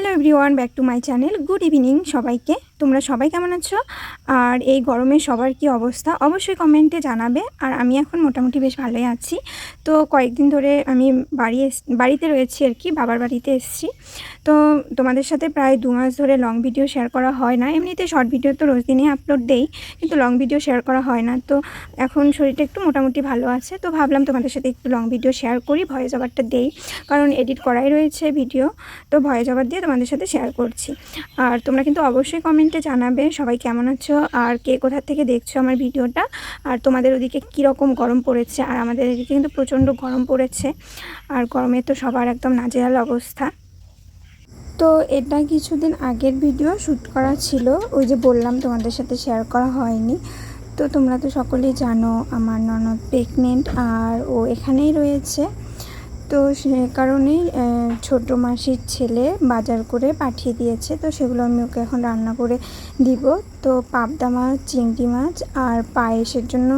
Hello everyone back to my channel good evening সবাইকে। তোমরা সবাই কেমন আছো? আর এই গরমে সবার কি অবস্থা? অবশ্যই কমেন্টে জানাবে। আর আমি এখন মোটামুটি বেশ ভালোই আছি। তো কয়েকদিন ধরে আমি বাড়ি বাড়িতে রয়েছি আর কি, বাবার বাড়িতে এসেছি। তো তোমাদের সাথে প্রায় দু মাস ধরে লং ভিডিও শেয়ার করা হয় না। এমনিতে শর্ট ভিডিও তো রোজ দিনই আপলোড দেই, কিন্তু লং ভিডিও শেয়ার করা হয় না। তো এখন শরীরটা একটু মোটামুটি ভালো আছে। তো ভাবলাম তোমাদের সাথে একটু লং ভিডিও শেয়ার করি ভয়েস ওভারটা দেই। কারণ এডিট করাই রয়েছে ভিডিও তো ভয়েস ওভার দিয়ে তোমাদের সাথে শেয়ার করছি। আর তোমরা কিন্তু অবশ্যই কমেন্টে জানাবে, সবাই কেমন আছো আর কে কোথা থেকে দেখছ আমার ভিডিওটা আর তোমাদের ওদিকে কীরকম গরম পড়েছে আর আমাদের এদিকে কিন্তু প্রচণ্ড গরম পড়েছে আর গরমে তো সবার একদম নাজেহাল অবস্থা। তো এটা কিছুদিন আগের ভিডিও শ্যুট করা ছিল, ওই যে বললাম তোমাদের সাথে শেয়ার করা হয়নি। তো তোমরা তো সকলেই জানো আমার ননদ প্রেগনেন্ট আর ও এখানেই রয়েছে। তো সে কারণেই ছোটো মাসির ছেলে বাজার করে পাঠিয়ে দিয়েছে। তো সেগুলো আমি ওকে এখন রান্না করে দিব। তো পাবদা মাছ, চিংড়ি মাছ আর পায়েসের জন্য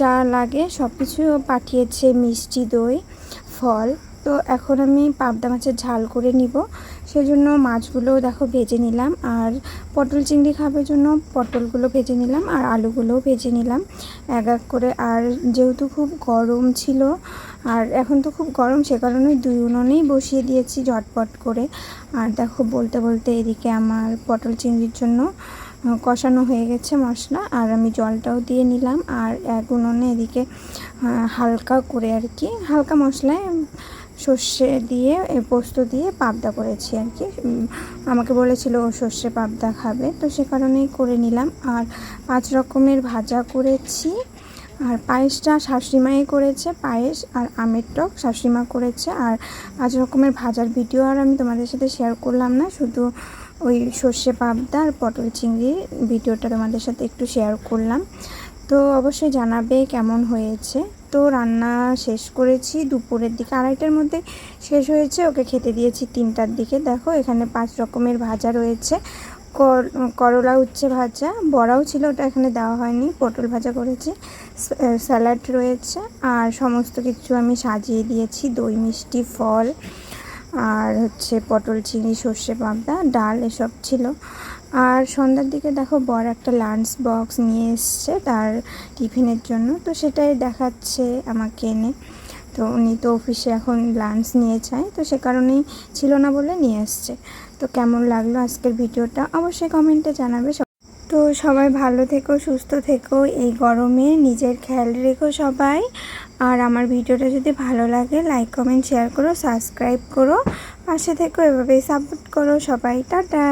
যা লাগে সব কিছু পাঠিয়েছে মিষ্টি দই, ফল। তো এখন আমি পাবদা মাছের ঝাল করে নিব। সেজন্য মাছগুলো দেখো ভেজে নিলাম আর পটল চিংড়ি খাবার জন্য পটলগুলো ভেজে নিলাম আর আলুগুলোও ভেজে নিলাম। এক এক করে আর যেহেতু খুব গরম ছিল আর এখন তো খুব গরম সে কারণে দুই উনুনেই বসিয়ে দিয়েছি ঝটপট করে। আর দেখো বলতে বলতে এদিকে আমার পটল চিংড়ির জন্য কষানো হয়ে গেছে মশলা আর আমি জলটাও দিয়ে নিলাম আর এক উনুনে এদিকে হালকা করে আর কি, হালকা মশলায় সর্ষে দিয়ে পোস্ত দিয়ে পাবদা করেছি আর কি। আমাকে বলেছিল ও সর্ষে পাবদা খাবে। তো সে কারণেই করে নিলাম। আর পাঁচ রকমের ভাজা করেছি। আর পায়েসটা শাশুড়িমাই করেছে, পায়েস আর আমের টক শাশুড়িমা করেছে। আর পাঁচ রকমের ভাজার ভিডিও আর আমি তোমাদের সাথে শেয়ার করলাম না। শুধু ওই সর্ষে পাবদা আর পটল চিংড়ির ভিডিওটা তোমাদের সাথে একটু শেয়ার করলাম। তো অবশ্যই জানাবে কেমন হয়েছে। তো রান্না শেষ করেছি, দুপুরের দিকে আড়াইটার মধ্যে শেষ হয়েছে, ওকে খেতে দিয়েছি তিনটার দিকে। দেখো, এখানে পাঁচ রকমের ভাজা রয়েছে করলা উচ্ছে ভাজা, বড়াও ছিল, ওটা এখানে দেওয়া হয়নি, পটল ভাজা করেছি স্যালাড রয়েছে, আর সমস্ত কিছু আমি সাজিয়ে দিয়েছি, দই, মিষ্টি, ফল, আর হচ্ছে পটল, চিনি, সর্ষে, পাবদা, ডাল, এসব ছিল। আর সন্ধ্যার দিকে দেখো বড় একটা লাঞ্চ বক্স নিয়ে এসছে তার টিফিনের জন্য। তো সেটাই দেখাচ্ছে আমাকে এনে। তো উনি তো অফিসে এখন লাঞ্চ নিয়ে চায় তো সে কারণেই ছিল না বলে নিয়ে এসছে। তো কেমন লাগল আজকের ভিডিওটা অবশ্যই কমেন্টে জানাবে তো সবাই ভালো থেকো, সুস্থ থেকো, এই গরমে নিজের খেয়াল রেখো সবাই। আর আমার ভিডিওটা যদি ভালো লাগে লাইক কমেন্ট শেয়ার করো সাবস্ক্রাইব করো। পাশে থেকো, এভাবেই সাপোর্ট করো সবাই। টাটা!